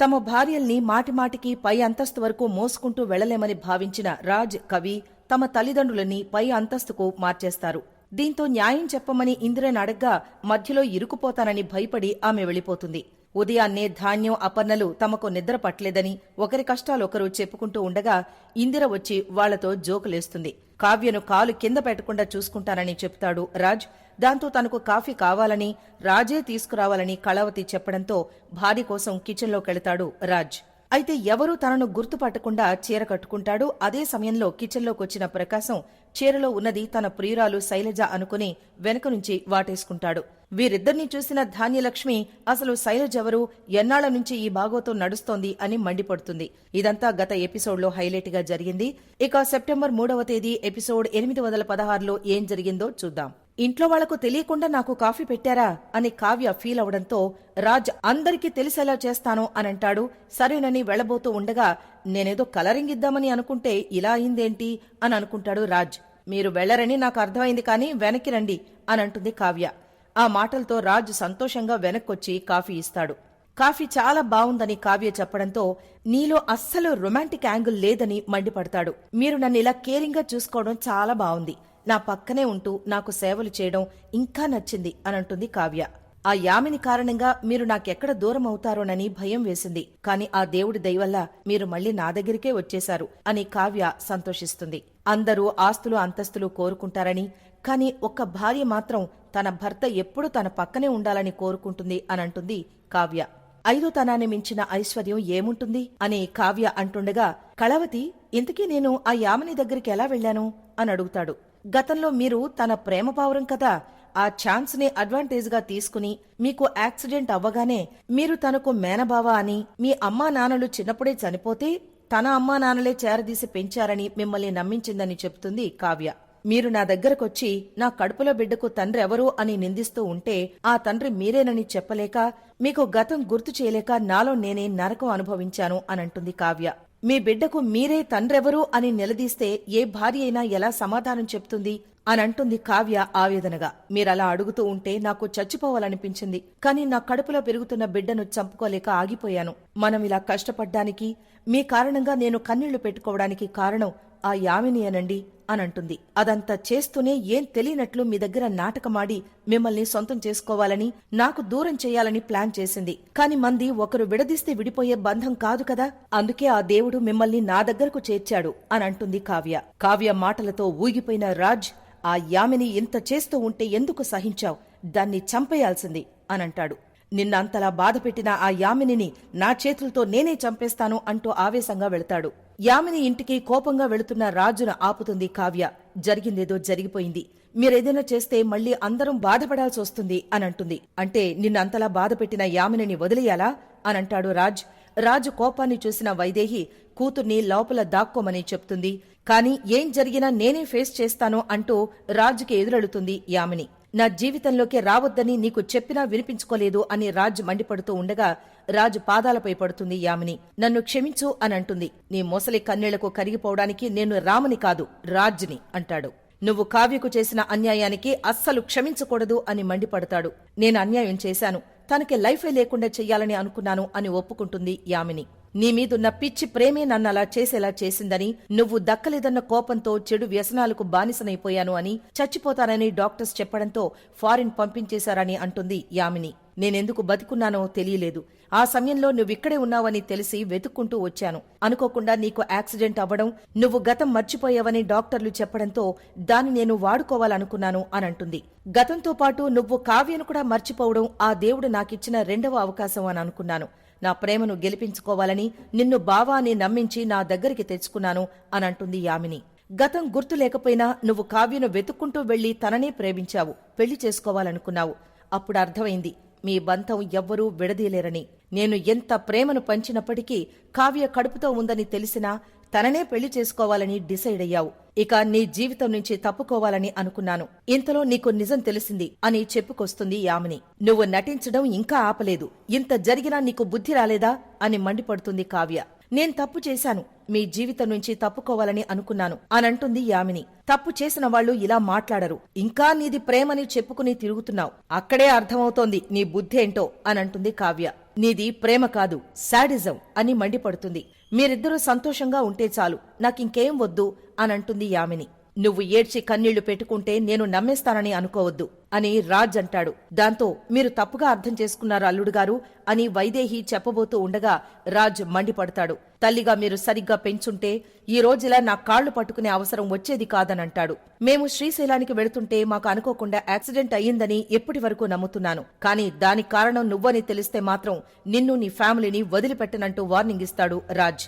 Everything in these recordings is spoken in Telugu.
తమ భార్యల్ని మాటిమాటికి పై అంతస్తు వరకు మోసుకుంటూ వెళ్ళలేమని భావించిన రాజ్ కవి తమ తల్లిదండ్రులని పై అంతస్తుకు మార్చేస్తారు. దీంతో న్యాయం చెప్పమని ఇందిరని అడగ్గా మధ్యలో ఇరుకుపోతానని భయపడి ఆమె వెళ్ళిపోతుంది. ఉదయాన్నే ధాన్యం అపర్ణలు తమకు నిద్ర పట్టలేదని ఒకరి కష్టాలొకరు చెప్పుకుంటూ ఉండగా ఇందిర వచ్చి వాళ్ళతో జోకులేస్తుంది. కావ్యను కాలు కింద పెట్టకుండా చూసుకుంటానని చెప్తాడు రాజ్. దాంతో తనకు కాఫీ కావాలని రాజే తీసుకురావాలని కళావతి చెప్పడంతో భార్య కోసం కిచెన్లోకెళతాడు రాజ్. అయితే ఎవరూ తనను గుర్తుపట్టకుండా చీర కట్టుకుంటాడు. అదే సమయంలో కిచెన్లోకొచ్చిన ప్రకాశం చీరలో ఉన్నది తన ప్రియురాలు శైలజ అనుకుని వెనక నుంచి వాటేసుకుంటాడు. వీరిద్దరినీ చూసిన ధాన్యలక్ష్మి అసలు శైలజ ఎవరు? ఎన్నాళ్ళ నుంచి ఈ భాగోతం నడుస్తోంది అని మండిపడుతుంది. ఇదంతా గత ఎపిసోడ్లో హైలైట్గా జరిగింది. ఇక సెప్టెంబర్ మూడవ తేదీ ఎపిసోడ్ ఎనిమిది వందల పదహారులో ఏం జరిగిందో చూద్దాం. ఇంట్లో వాళ్ళకు తెలియకుండా నాకు కాఫీ పెట్టారా అని కావ్య ఫీల్ అవడంతో రాజ్ అందరికీ తెలిసేలా చేస్తాను అని అంటాడు సరేనని వెళ్ళబోతూ ఉండగా నేనేదో కలరింగ్ ఇద్దామని అనుకుంటే ఇలా అయిందేంటి? అని అనుకుంటాడు రాజ్. మీరు వెళ్ళరని నాకు అర్థమైంది కానీ వెనక్కి రండి అని అంటుంది కావ్య. ఆ మాటలతో రాజ్ సంతోషంగా వెనక్కొచ్చి కాఫీ ఇస్తాడు. కాఫీ చాలా బావుందని కావ్య చెప్పడంతో నీలో అస్సలు రొమాంటిక్ యాంగిల్ లేదని మండిపడతాడు. మీరు నన్ను ఇలా కేరింగ్గా చూసుకోవడం చాలా బావుంది. నా పక్కనే ఉంటూ నాకు సేవలు చేయడం ఇంకా నచ్చింది అనంటుంది కావ్య. ఆ యామిని కారణంగా మీరు నాకెక్కడ దూరం అవుతారోనని భయం వేసింది. కాని ఆ దేవుడి దయవల్ల మీరు మళ్ళీ నా దగ్గరికే వచ్చేశారు అని కావ్య సంతోషిస్తుంది. అందరూ ఆస్తులు అంతస్తులు కోరుకుంటారని కాని ఒక్క భార్య మాత్రం తన భర్త ఎప్పుడూ తన పక్కనే ఉండాలని కోరుకుంటుంది అనంటుంది కావ్య. ఐదో తనాన్ని మించిన ఐశ్వర్యం ఏముంటుంది అని కావ్య అంటుండగా కళవతి ఇంతకీ నేను ఆ యామిని దగ్గరికి ఎలా వెళ్ళాను? అని అడుగుతాడు. గతంలో మీరు తన ప్రేమ పావురం కదా ఆ ఛాన్స్ని అడ్వాంటేజ్గా తీసుకుని మీకు యాక్సిడెంట్ అవ్వగానే మీరు తనకు మేనబావ అని మీ అమ్మా నాన్నలు చిన్నప్పుడే చనిపోతే తన అమ్మా నాన్నలే చేరదీసి పెంచారని మిమ్మల్ని నమ్మించిందని చెప్తుంది కావ్య. మీరు నా దగ్గరకొచ్చి నా కడుపులో బిడ్డకు తండ్రి ఎవరు అని నిందిస్తూ ఉంటే ఆ తండ్రి మీరేనని చెప్పలేక మీకు గతం గుర్తు చేయలేక నాలో నేనే నరకం అనుభవించాను అనంటుంది కావ్య. మీ బిడ్డకు మీరే తండ్రెవరు అని నిలదీస్తే ఏ భార్య అయినా ఎలా సమాధానం చెప్తుంది? అనంటుంది కావ్య ఆవేదనగా. మీరలా అడుగుతూ ఉంటే నాకు చచ్చిపోవాలనిపించింది. కానీ నా కడుపులో పెరుగుతున్న బిడ్డను చంపుకోలేక ఆగిపోయాను. మనం ఇలా కష్టపడ్డానికి మీ కారణంగా నేను కన్నీళ్ళు పెట్టుకోవడానికి కారణం ఆ యామిని అనండి. అనంటుంది. అదంతా చేస్తూనే ఏం తెలియనట్లు మీ దగ్గర నాటకమాడి మిమ్మల్ని సొంతం చేసుకోవాలని నాకు దూరం చేయాలని ప్లాన్ చేసింది. కాని మంది ఒకరు విడదీస్తే విడిపోయే బంధం కాదు కదా? అందుకే ఆ దేవుడు మిమ్మల్ని నా దగ్గరకు చేర్చాడు అనంటుంది కావ్య. కావ్య మాటలతో ఊగిపోయిన రాజ్ ఆ యామిని ఇంత చేస్తూ ఉంటే ఎందుకు సహించావు? దాన్ని చంపేయాల్సింది అనంటాడు. నిన్నంతలా బాధపెట్టిన ఆ యామినిని నా చేతులతో నేనే చంపేస్తాను అంటూ ఆవేశంగా వెళతాడు. యామిని ఇంటికి కోపంగా వెళుతున్న రాజును ఆపుతుంది కావ్య. జరిగిందేదో జరిగిపోయింది. మీరేదైనా చేస్తే మళ్ళీ అందరం బాధపడాల్సి వస్తుంది అనంటుంది. అంటే నిన్నంతలా బాధపెట్టిన యామినిని వదిలేయాలా? అనంటాడు రాజ్. రాజు కోపాన్ని చూసిన వైదేహి కూతుర్ని లోపల దాక్కోమని చెప్తుంది. కాని ఏం జరిగినా నేనే ఫేస్ చేస్తాను అంటూ రాజుకి ఎదురెళుతుంది యామిని. నా జీవితంలోకి రావద్దని నీకు చెప్పినా వినిపించుకోలేదు అని రాజ్ మండిపడుతూ ఉండగా రాజు పాదాలపై పడుతుంది యామిని. నన్ను క్షమించు అని అంటుంది. నీ మొసలి కన్నీళ్ళకు కరిగిపోవడానికి నేను రాముని కాదు రాజ్ని అంటాడు. నువ్వు కావ్యకు చేసిన అన్యాయానికి అస్సలు క్షమించకూడదు అని మండిపడతాడు. నేను అన్యాయం చేశాను. తనకి లైఫే లేకుండా చెయ్యాలని అనుకున్నాను అని ఒప్పుకుంటుంది యామిని. నీ మీదున్న పిచ్చి ప్రేమే నన్ను అలా చేసేలా చేసిందని నువ్వు దక్కలేదన్న కోపంతో చెడు వ్యసనాలకు బానిసనైపోయాను అని చచ్చిపోతానని డాక్టర్స్ చెప్పడంతో ఫారిన్ పంపించేశారని అంటుంది యామిని. నేనెందుకు బతికున్నానో తెలియలేదు. ఆ సమయంలో నువ్విక్కడే ఉన్నావని తెలిసి వెతుక్కుంటూ వచ్చాను. అనుకోకుండా నీకు యాక్సిడెంట్ అవ్వడం నువ్వు గతం మర్చిపోయావని డాక్టర్లు చెప్పడంతో దాన్ని నేను వాడుకోవాలనుకున్నాను అనంటుంది గతంతో పాటు నువ్వు కావ్యను కూడా మర్చిపోవడం ఆ దేవుడు నాకిచ్చిన రెండవ అవకాశం అని అనుకున్నాను. నా ప్రేమను గెలిపించుకోవాలని నిన్ను బావాని నమ్మించి నా దగ్గరికి తెచ్చుకున్నాను అనంటుంది యామిని. గతం గుర్తు లేకపోయినా నువ్వు కావ్యను వెతుక్కుంటూ వెళ్ళి తననే ప్రేమించావు పెళ్ళి చేసుకోవాలనుకున్నావు. అప్పుడు అర్థమైంది మీ బంధం ఎవ్వరూ విడదీయలేరని. నేను ఎంత ప్రేమను పంచినప్పటికీ కావ్య కడుపుతో ఉందని తెలిసినా తననే పెళ్ళి చేసుకోవాలని డిసైడ్ అయ్యావు. ఇక నీ జీవితం నుంచి తప్పుకోవాలని అనుకున్నాను. ఇంతలో నీకు నిజం తెలిసింది అని చెప్పుకొస్తుంది యామిని. నువ్వు నటించడం ఇంకా ఆపలేదు. ఇంత జరిగినా నీకు బుద్ధి రాలేదా అని మండిపడుతుంది కావ్య. నేను తప్పు చేశాను. మీ జీవితం నుంచి తప్పుకోవాలని అనుకున్నాను. అనంటుంది యామిని. తప్పు చేసిన వాళ్ళు ఇలా మాట్లాడరు. ఇంకా నీది ప్రేమని చెప్పుకుని తిరుగుతున్నావు. అక్కడే అర్థమవుతోంది నీ బుద్ధేంటో అనంటుంది కావ్య. నీది ప్రేమ కాదు శాడిజం అని మండిపడుతుంది. మీరిద్దరూ సంతోషంగా ఉంటే చాలు. నాకింకేం వద్దు అనంటుంది యామిని. నువ్వు ఏడ్చి కన్నీళ్ళు పెట్టుకుంటే నేను నమ్మేస్తానని అనుకోవద్దు అని రాజ్ అంటాడు. దాంతో మీరు తప్పుగా అర్థం చేసుకున్నారు అల్లుడుగారు అని వైదేహి చెప్పబోతూ ఉండగా రాజ్ మండిపడతాడు. తల్లిగా మీరు సరిగ్గా పెంచుంటే ఈ రోజులా నా కాళ్ళు పట్టుకునే అవసరం వచ్చేది కాదనంటాడు. మేము శ్రీశైలానికి వెళుతుంటే మాకు అనుకోకుండా యాక్సిడెంట్ అయ్యిందని ఎప్పటి వరకు నమ్ముతున్నాను. కానీ దానికి కారణం నువ్వని తెలిస్తే మాత్రం నిన్ను నీ ఫ్యామిలీని వదిలిపెట్టనంటూ వార్నింగ్ ఇస్తాడు రాజ్.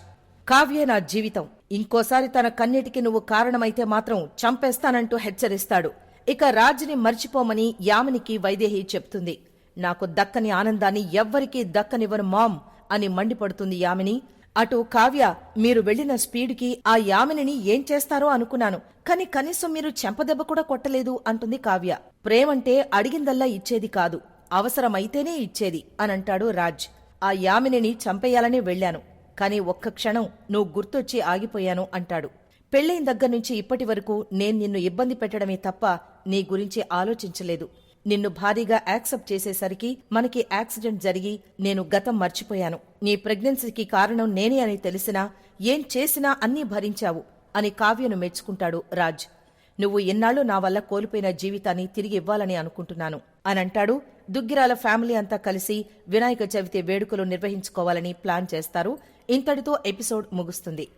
కావ్య నా జీవితం. ఇంకోసారి తన కన్నిటికి నువ్వు కారణమైతే మాత్రం చంపేస్తానంటూ హెచ్చరిస్తాడు. ఇక రాజుని మర్చిపోమని యామినికి వైదేహి చెప్తుంది. నాకు దక్కని ఆనందాన్ని ఎవ్వరికీ దక్కనివ్వను మామ్ అని మండిపడుతుంది యామిని. అటు కావ్య మీరు వెళ్ళిన స్పీడ్కి ఆ యామినిని ఏం చేస్తారో అనుకున్నాను. కాని కనీసం మీరు చెంపదెబ్బ కూడా కొట్టలేదు అంటుంది కావ్య. ప్రేమంటే అడిగిందల్లా ఇచ్చేది కాదు. అవసరమైతేనే ఇచ్చేది అనంటాడు రాజ్. ఆ యామినిని చంపేయాలని వెళ్ళాను కాని ఒక్క క్షణం నువ్వు గుర్తొచ్చి ఆగిపోయాను అంటాడు. పెళ్ళైన దగ్గర్నుంచి ఇప్పటి వరకు నేను నిన్ను ఇబ్బంది పెట్టడమే తప్ప నీ గురించి ఆలోచించలేదు. నిన్ను భారీగా యాక్సెప్ట్ చేసేసరికి మనకి యాక్సిడెంట్ జరిగి నేను గతం మర్చిపోయాను. నీ ప్రెగ్నెన్సీకి కారణం నేనే అని తెలిసినా ఏం చేసినా అన్నీ భరించావు అని కావ్యను మెచ్చుకుంటాడు రాజ్. నువ్వు ఎన్నాళ్ళు నా వల్ల కోల్పోయిన జీవితాన్ని తిరిగి ఇవ్వాలని అనుకుంటున్నాను అనంటాడు దుగ్గిరాల ఫ్యామిలీ అంతా కలిసి వినాయక చవితి వేడుకలు నిర్వహించుకోవాలని ప్లాన్ చేస్తారు. ఇంతటితో ఎపిసోడ్ ముగుస్తుంది.